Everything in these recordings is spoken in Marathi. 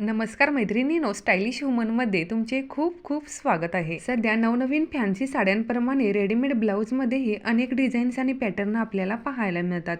नमस्कार मैत्रिणीनो स्टायलिश वुमनमध्ये तुमचे खूप खूप स्वागत आहे. सध्या नवनवीन फॅन्सी साड्यांप्रमाणे रेडीमेड ब्लाऊजमध्येही अनेक डिझाईन्स आणि पॅटर्न आपल्याला पाहायला मिळतात.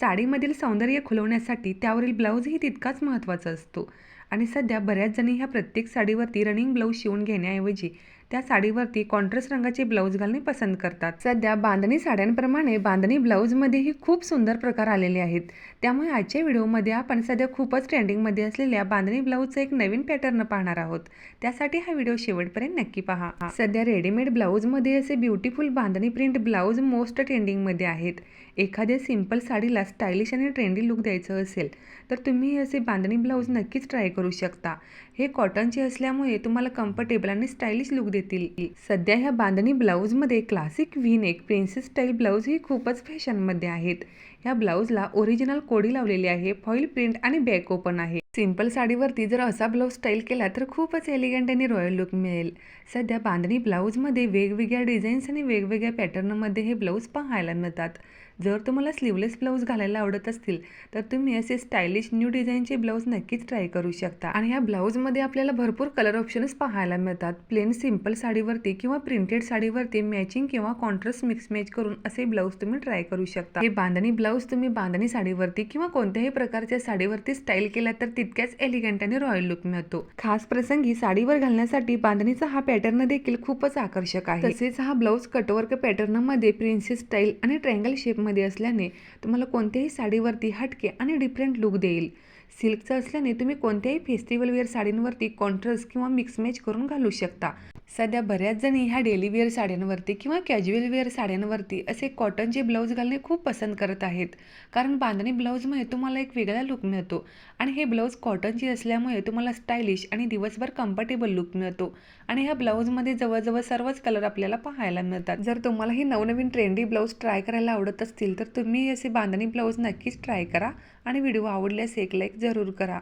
साडीमधील सौंदर्य खुलवण्यासाठी त्यावरील ब्लाऊजही तितकाच महत्त्वाचा असतो. आणि सध्या बऱ्याच जणी ह्या प्रत्येक साडीवरती रनिंग ब्लाऊज शिवून घेण्याऐवजी त्या साडीवरती कॉन्ट्रास्ट रंगाचे ब्लाऊज घालणे पसंत करतात. सध्या बांधणी साड्यांप्रमाणे बांधणी ब्लाऊजमध्येही खूप सुंदर प्रकार आलेले आहेत. त्यामुळे आजच्या व्हिडिओमध्ये आपण सध्या खूपच ट्रेंडिंगमध्ये असलेल्या बांधणी ब्लाऊजचं एक नवीन पॅटर्न पाहणार आहोत. त्यासाठी हा व्हिडिओ शेवटपर्यंत नक्की पहा. सध्या रेडीमेड ब्लाऊजमध्ये असे ब्युटिफुल बांधणी प्रिंट ब्लाऊज मोस्ट ट्रेंडिंगमध्ये आहेत. एखाद्या सिंपल साडीला स्टायलिश आणि ट्रेंडी लुक द्यायचं असेल तर तुम्ही असे बांधणी ब्लाऊज नक्कीच ट्राय करू शकता. हे कॉटनचे असल्यामुळे तुम्हाला कम्फर्टेबल आणि स्टाईलिश लुक देतील. सध्या ह्या बांधणी ब्लाऊजमध्ये classic V neck princess style blouse ही खूपच फॅशनमध्ये आहेत. ह्या ब्लाऊजला ओरिजिनल कोडी लावलेली आहे फॉईल प्रिंट आणि बॅक ओपन आहे. सिंपल साडीवरती जर असा ब्लाऊज स्टाईल केला तर खूपच एलिगंट आणि रॉयल लुक मिळेल. सध्या बांधणी ब्लाऊजमध्ये वेगवेगळ्या डिझाईन्स आणि वेगवेगळ्या पॅटर्नमध्ये हे ब्लाऊज पाहायला मिळतात. जर तुम्हाला स्लीवलेस ब्लाऊज घालायला आवडत असतील तर तुम्ही असे स्टायलिश न्यू डिझाईनचे ब्लाऊज नक्कीच ट्राय करू शकता. आणि ह्या ब्लाऊजमध्ये आपल्याला भरपूर कलर ऑप्शन्स पाहायला मिळतात. प्लेन सिंपल साडीवरती किंवा प्रिंटेड साडीवरती मॅचिंग किंवा कॉन्ट्रास्ट मिक्स मॅच करून असे ब्लाऊज तुम्ही ट्राय करू शकता. हे बांधणी ब्लाऊज तुम्ही बांधणी साडीवरती किंवा कोणत्याही प्रकारच्या साडीवरती स्टाईल केला तर तितक्याच एलिगंट आणि रॉयल लुक मिळतो. खास प्रसंगी साडीवर घालण्यासाठी बांधणीचा हा पॅटर्न देखील खूपच आकर्षक आहे. तसेच हा ब्लाऊज कटवर्क पॅटर्नमध्ये प्रिन्सेस स्टाईल आणि ट्रँगल शेप मध्ये असल्याने तुम्हाला कोणत्याही साडीवरती हटके आणि डिफरंट लुक देईल. सिल्कचं असल्याने तुम्ही कोणत्याही फेस्टिवल वेअर साडींवरती कॉन्ट्रास्ट किंवा मिक्स मॅच करून घालू शकता. सध्या बऱ्याच जणी ह्या डेली वेअर साड्यांवरती किंवा कॅज्युअल वेअर साड्यांवरती असे कॉटनचे ब्लाऊज घालणे खूप पसंत करत आहेत. कारण बांधणी ब्लाऊजमुळे तुम्हाला एक वेगळा लुक मिळतो आणि हे ब्लाऊज कॉटनचे असल्यामुळे तुम्हाला स्टायलिश आणि दिवसभर कम्फर्टेबल लुक मिळतो. आणि ह्या ब्लाऊजमध्ये जवळजवळ सर्वच कलर आपल्याला पाहायला मिळतात. जर तुम्हाला ही नवनवीन ट्रेंडी ब्लाऊज ट्राय करायला आवडत असतील तर तुम्ही असे बांधणी ब्लाऊज नक्कीच ट्राय करा आणि व्हिडिओ आवडल्यास एक लाईक जरूर करा.